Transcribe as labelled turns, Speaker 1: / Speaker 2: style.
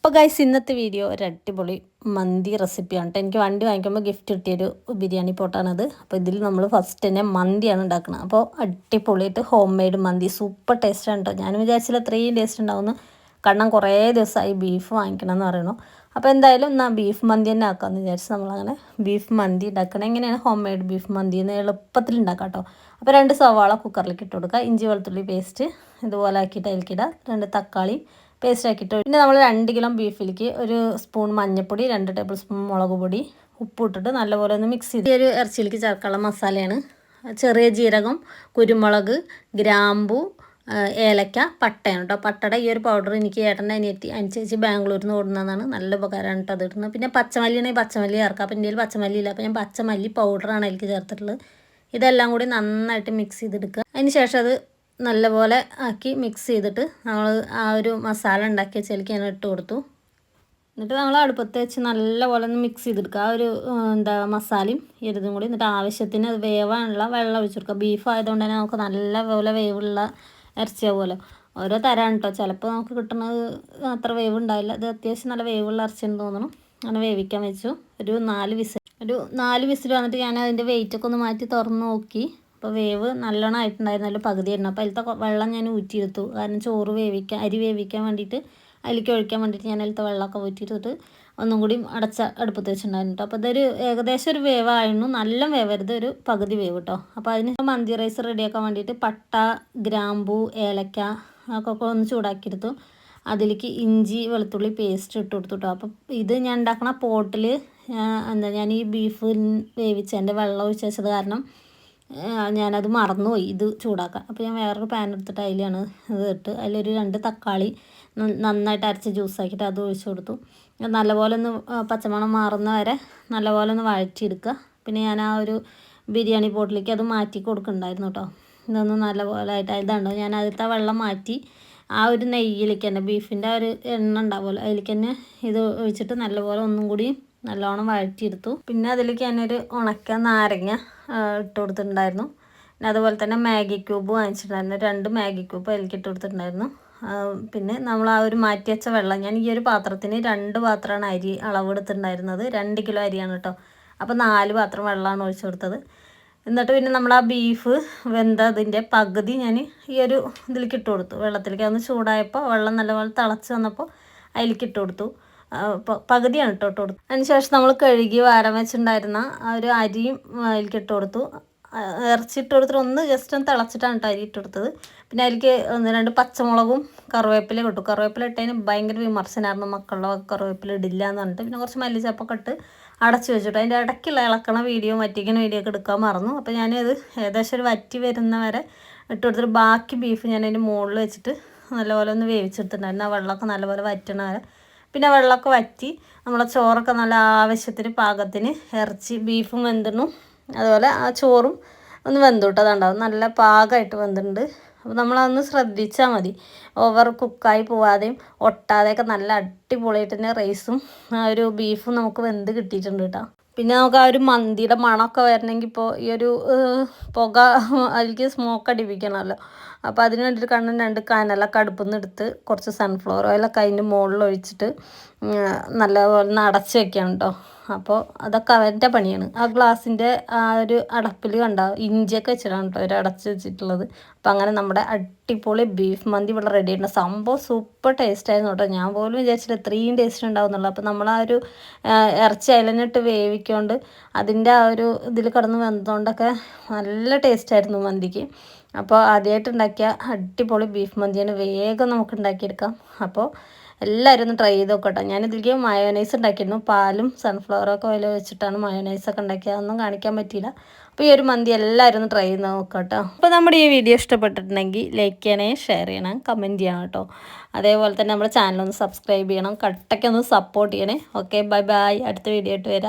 Speaker 1: അപ്പോൾ ഗൈസ് ഇന്നത്തെ വീഡിയോ ഒരു അടിപൊളി മന്തി റെസിപ്പിയാണ് കേട്ടോ എനിക്ക് വണ്ടി വാങ്ങിക്കുമ്പോൾ ഗിഫ്റ്റ് കിട്ടിയൊരു ബിരിയാണി പോട്ടാണത് അപ്പോൾ ഇതിൽ നമ്മൾ ഫസ്റ്റ് തന്നെ മന്തിയാണ് ഉണ്ടാക്കുന്നത് അപ്പോൾ അടിപൊളിയായിട്ട് ഹോം മെയ്ഡ് മന്തി. സൂപ്പർ ടേസ്റ്റാണ് കേട്ടോ ഞാൻ വിചാരിച്ചില്ല അത്രയും ടേസ്റ്റ് ഉണ്ടാവുമെന്ന് കാരണം കുറേ ദിവസമായി ബീഫ് വാങ്ങിക്കണം എന്ന് പറയണു അപ്പോൾ എന്തായാലും എന്നാൽ ബീഫ് മന്തി തന്നെ ആക്കാമെന്ന് വിചാരിച്ച് നമ്മളങ്ങനെ ബീഫ് മന്തി ഉണ്ടാക്കണം. എങ്ങനെയാണ് ഹോം മെയ്ഡ് ബീഫ് മന്തി എന്ന് എളുപ്പത്തിൽ ഉണ്ടാക്കാം കേട്ടോ അപ്പോൾ രണ്ട് സവാള കുക്കറിലേക്ക് ഇട്ട് കൊടുക്കുക. ഇഞ്ചി വെളുത്തുള്ളി പേസ്റ്റ് ഇതുപോലെ ആക്കിയിട്ട് അതിലേക്കിടുക രണ്ട് തക്കാളി പേസ്റ്റ് ആക്കിയിട്ട് പിന്നെ നമ്മൾ രണ്ട് കിലോ ബീഫിലേക്ക് ഒരു സ്പൂൺ മഞ്ഞൾപ്പൊടി രണ്ട് ടേബിൾ സ്പൂൺ മുളക് പൊടി ഉപ്പിട്ടിട്ട് നല്ലപോലെ ഒന്ന് മിക്സ് ചെയ്ത് ഒരു ഇറച്ചിയിലേക്ക് ചേർക്കാനുള്ള മസാലയാണ്. ചെറിയ ജീരകം കുരുമുളക് ഗ്രാമ്പു ഏലക്ക പട്ടയാണ് കേട്ടോ പട്ടയുടെ ഈ ഒരു പൗഡർ എനിക്ക് ഏട്ടന്റെ അനിയത്തി അനുസരിച്ച് ബാംഗ്ലൂരിൽ നിന്ന് ഓടുന്നതാണ് നല്ല ഉപകാരമാണ് കേട്ടോ അത് ഇടുന്നത്. പിന്നെ പച്ചമല്ലിയാണെങ്കിൽ പച്ചമല്ലി ചേർക്കാം. അപ്പം ഇന്ത്യയിൽ പച്ചമല്ലി ഇല്ല. അപ്പോൾ ഞാൻ പച്ചമല്ലി പൗഡറാണ് അതിലേക്ക് ചേർത്തിട്ടുള്ളത്. ഇതെല്ലാം കൂടി നന്നായിട്ട് മിക്സ് ചെയ്തെടുക്കുക. അതിന് ശേഷം അത് നല്ലപോലെ ആക്കി മിക്സ് ചെയ്തിട്ട് നമ്മൾ ആ ഒരു മസാല ഉണ്ടാക്കിയ ചെലിക്ക് ഞാൻ ഇട്ട് കൊടുത്തു. എന്നിട്ട് നമ്മൾ അടുപ്പത്ത് വെച്ച് നല്ലപോലെ ഒന്ന് മിക്സ് ചെയ്തെടുക്കുക. ആ ഒരു എന്താ മസാലയും എരുതും കൂടി. എന്നിട്ട് ആവശ്യത്തിന് അത് വേവാനുള്ള വെള്ളം ഒഴിച്ചു കൊടുക്കുക. ബീഫ് ആയതുകൊണ്ട് തന്നെ നമുക്ക് നല്ലപോലെ വേവുള്ള ഇറച്ചിയാവുമല്ലോ ഓരോ തരാണ് കേട്ടോ ചിലപ്പോൾ നമുക്ക് കിട്ടുന്നത് അത്ര വേവ് ഉണ്ടാവില്ല. ഇത് അത്യാവശ്യം നല്ല വേവുള്ള ഇറച്ചിയെന്ന് തോന്നണം അങ്ങനെ വേവിക്കാൻ വെച്ചു. ഒരു നാല് വിസിൽ ഒരു നാല് വിസിൽ വന്നിട്ട് ഞാൻ അതിന്റെ വെയിറ്റൊക്കെ ഒന്ന് മാറ്റി തുറന്ന് നോക്കി. അപ്പോൾ വേവ് നല്ലോണം ആയിട്ടുണ്ടായിരുന്നല്ലോ പകുതി ആയിരുന്നു അപ്പോൾ അതിലത്തെ വെള്ളം ഞാൻ ഊറ്റിയെടുത്തു. കാരണം ചോറ് വേവിക്കാൻ അരി വേവിക്കാൻ വേണ്ടിയിട്ട് അതിലേക്ക് ഒഴിക്കാൻ വേണ്ടിയിട്ട് ഞാൻ അതിലത്തെ വെള്ളമൊക്കെ ഊറ്റിയെടുത്തിട്ട് ഒന്നും കൂടി അടച്ച അടുപ്പത്ത് വെച്ചിട്ടുണ്ടായിരുന്നു കേട്ടോ അപ്പോൾ ഇതൊരു ഏകദേശം ഒരു വേവായിരുന്നു. നല്ല വേവരുത് ഒരു പകുതി വേവ് കേട്ടോ അപ്പോൾ അതിന് മന്തി റൈസ് റെഡിയാക്കാൻ വേണ്ടിയിട്ട് പട്ട ഗ്രാമ്പൂ ഏലക്ക ഒക്കെ ഒന്ന് ചൂടാക്കിയെടുത്തു. അതിലേക്ക് ഇഞ്ചി വെളുത്തുള്ളി പേസ്റ്റ് ഇട്ട് കൊടുത്തു കേട്ടോ അപ്പോൾ ഇത് ഞാൻ ഉണ്ടാക്കണ പോട്ടിൽ എന്താ ഞാൻ ഈ ബീഫ് വേവിച്ചതിന്റെ വെള്ളം ഒഴിച്ചത് കാരണം ഞാനത് മറന്നുപോയി. ഇത് ചൂടാക്കാൻ. അപ്പോൾ ഞാൻ വേറൊരു പാൻ എടുത്തിട്ട് അതിലാണ് ഇത് ഇട്ട്. അതിലൊരു രണ്ട് തക്കാളി നന്നായിട്ട് അരച്ച് ജ്യൂസാക്കിയിട്ട് അത് ഒഴിച്ചു കൊടുത്തു. നല്ലപോലെ ഒന്ന് പച്ചമണം മാറുന്ന വരെ നല്ലപോലെ ഒന്ന് വഴറ്റിയെടുക്കുക. പിന്നെ ഞാൻ ആ ഒരു ബിരിയാണി പോട്ടിലേക്ക് അത് മാറ്റി കൊടുക്കുന്നുണ്ടായിരുന്നു കേട്ടോ ഇതൊന്ന് നല്ലപോലെ ആയിട്ട് ഇതുണ്ടോ ഞാൻ അതിലത്തെ വെള്ളം മാറ്റി ആ ഒരു നെയ്യിലേക്ക് തന്നെ ബീഫിന്റെ ആ ഒരു എണ്ണ ഉണ്ടാവുമല്ലോ അതിലേക്ക് തന്നെ ഇത് ഒഴിച്ചിട്ട് നല്ലപോലെ ഒന്നും കൂടി നല്ലോണം വഴറ്റിയെടുത്തു. പിന്നെ അതിലേക്ക് ഞാനൊരു ഉണക്ക നാരങ്ങ ഇട്ട് കൊടുത്തിട്ടുണ്ടായിരുന്നു. പിന്നെ അതുപോലെ തന്നെ മാഗി ക്യൂബ് വാങ്ങിച്ചിട്ടുണ്ടായിരുന്നു. രണ്ട് മാഗി ക്യൂബ് അതിലേക്ക് ഇട്ട് കൊടുത്തിട്ടുണ്ടായിരുന്നു. പിന്നെ നമ്മൾ ആ ഒരു മാറ്റി വെച്ച വെള്ളം ഞാൻ ഈ ഒരു പാത്രത്തിന് രണ്ട് പാത്രമാണ് അരി അളവെടുത്തിട്ടുണ്ടായിരുന്നത് രണ്ട് കിലോ അരിയാണ് കേട്ടോ. അപ്പോൾ നാല് പാത്രം വെള്ളമാണ് ഒഴിച്ചു കൊടുത്തത്. എന്നിട്ട് പിന്നെ നമ്മൾ ആ ബീഫ് വെന്ത അതിന്റെ പകുതി ഞാൻ ഈ ഒരു ഇതിലേക്ക് ഇട്ട് കൊടുത്തു. വെള്ളത്തിലേക്ക് അതൊന്ന് ചൂടായപ്പോൾ വെള്ളം നല്ലപോലെ തിളച്ച് വന്നപ്പോൾ അതിലേക്ക് ഇട്ട് കൊടുത്തു. പകുതിയാണ് ഇട്ട് കൊടുത്തു. അതിന് ശേഷം നമ്മൾ കഴുകി വാരം വെച്ചിട്ടുണ്ടായിരുന്ന ഒരു അരിയും അതിലേക്ക് ഇട്ട് കൊടുത്തു. ഇറച്ചി ഇട്ട് കൊടുത്തിട്ട് ഒന്ന് ജസ്റ്റ് ഒന്ന് തിളച്ചിട്ടാണ് കേട്ടോ അരി ഇട്ട് കൊടുത്തത്. പിന്നെ അതിലേക്ക് ഒന്ന് രണ്ട് പച്ചമുളകും കറിവേപ്പില കിട്ടും കറിവേപ്പില ഇട്ടതിന് ഭയങ്കര വിമർശനമായിരുന്നു മക്കളുടെ കറിവേപ്പില ഇടില്ല എന്ന് പറഞ്ഞിട്ട്. പിന്നെ കുറച്ച് മല്ലിച്ചപ്പൊക്കെ ഇട്ട് അടച്ചു വെച്ചിട്ടു. അതിന്റെ ഇടയ്ക്കുള്ള ഇളക്കണ വീഡിയോ വറ്റിക്കണ വീഡിയോ ഒക്കെ എടുക്കാൻ മറന്നു. അപ്പോൾ ഞാനത് ഏകദേശം ഒരു വറ്റി വരുന്ന വരെ ഇട്ട് കൊടുത്തിട്ട് ബാക്കി ബീഫ് ഞാൻ അതിന്റെ മുകളിൽ വെച്ചിട്ട് നല്ലപോലെ ഒന്ന് വേവിച്ചെടുത്തിട്ടുണ്ടായിരുന്നു. ആ വെള്ളമൊക്കെ നല്ലപോലെ വറ്റണ വരെ പിന്നെ വെള്ളമൊക്കെ വറ്റി നമ്മളെ ചോറൊക്കെ നല്ല ആവശ്യത്തിന് പാകത്തിന് ഇറച്ചി ബീഫും വെന്തിണു അതുപോലെ ആ ചോറും ഒന്ന് വെന്തുട്ട് അതുണ്ടാവും നല്ല പാകമായിട്ട് വെന്തിട്ടുണ്ട്. അപ്പോൾ നമ്മളതൊന്ന് ശ്രദ്ധിച്ചാൽ മതി. ഓവർ കുക്കായി പോവാതെയും ഒട്ടാതെയൊക്കെ നല്ല അടിപൊളിയായിട്ട് തന്നെ റൈസും ആ ഒരു ബീഫും നമുക്ക് വെന്ത് കിട്ടിയിട്ടുണ്ട് കേട്ടോ. പിന്നെ നമുക്ക് ആ ഒരു മന്തിയുടെ മണമൊക്കെ വരണമെങ്കിൽ ഇപ്പോൾ ഈ ഒരു പുക അതിലേക്ക് സ്മോക്ക് അടിപ്പിക്കണമല്ലോ. അപ്പോൾ അതിന് വേണ്ടിയിട്ട് കണ്ണൻ രണ്ട് കനലൊക്കെ അടുപ്പിൽ നിന്ന് എടുത്ത് കുറച്ച് സൺഫ്ലവർ ഓയിലൊക്കെ അതിന്റെ മുകളിൽ ഒഴിച്ചിട്ട് നല്ലപോലെ അടച്ച് വെക്കണം കേട്ടോ അപ്പോൾ അതൊക്കെ അവന്റെ പണിയാണ്. ആ ഗ്ലാസിന്റെ ആ ഒരു അടപ്പിൽ കണ്ട ഇഞ്ചിയൊക്കെ വെച്ചിട്ടാണ് കേട്ടോ അവർ അടച്ച് വെച്ചിട്ടുള്ളത്. അപ്പോൾ അങ്ങനെ നമ്മുടെ അടിപൊളി ബീഫ് മന്തി ഇവിടെ റെഡി ആയിട്ടുണ്ട്. സംഭവം സൂപ്പർ ടേസ്റ്റ് ആയിരുന്നു കേട്ടോ ഞാൻ പോലും വിചാരിച്ചില്ല ഇത്രയും ടേസ്റ്റ് ഉണ്ടാവുന്നുള്ളൂ. അപ്പോൾ നമ്മൾ ആ ഒരു ഇറച്ചി അയലനിട്ട് വേവിക്കൊണ്ട് അതിന്റെ ആ ഒരു ഇതിൽ കിടന്ന് വെന്തോണ്ടൊക്കെ നല്ല ടേസ്റ്റ് ആയിരുന്നു മന്തിക്ക്. അപ്പോൾ ആദ്യമായിട്ട് ഉണ്ടാക്കിയ അടിപൊളി ബീഫ് മന്തിയാണ് വേഗം നമുക്ക് ഉണ്ടാക്കിയെടുക്കാം. അപ്പോൾ എല്ലാവരും ഒന്ന് ട്രൈ ചെയ്ത് നോക്കട്ടെ. ഞാൻ ഇതിലേക്ക് മയോനൈസ് ഉണ്ടാക്കിയിരുന്നു. പാലും സൺഫ്ലവർ ഒക്കെ ഓയിൽ വെച്ചിട്ടാണ് മയോനൈസൊക്കെ ഉണ്ടാക്കിയത്. അതൊന്നും കാണിക്കാൻ പറ്റിയില്ല. അപ്പോൾ ഈ ഒരു മന്തി എല്ലാവരും ഒന്ന് ട്രൈ ചെയ്ത് നോക്കട്ടോ. അപ്പോൾ നമ്മുടെ ഈ വീഡിയോ ഇഷ്ടപ്പെട്ടിട്ടുണ്ടെങ്കിൽ ലൈക്ക് ചെയ്യണേ ഷെയർ ചെയ്യണം കമന്റ് ചെയ്യണം കേട്ടോ. അതേപോലെ തന്നെ നമ്മുടെ ചാനലൊന്ന് സബ്സ്ക്രൈബ് ചെയ്യണം. കട്ടയ്ക്കൊന്ന് സപ്പോർട്ട് ചെയ്യണേ. ഓക്കെ ബൈ ബൈ അടുത്ത വീഡിയോ ആയിട്ട് വരാം.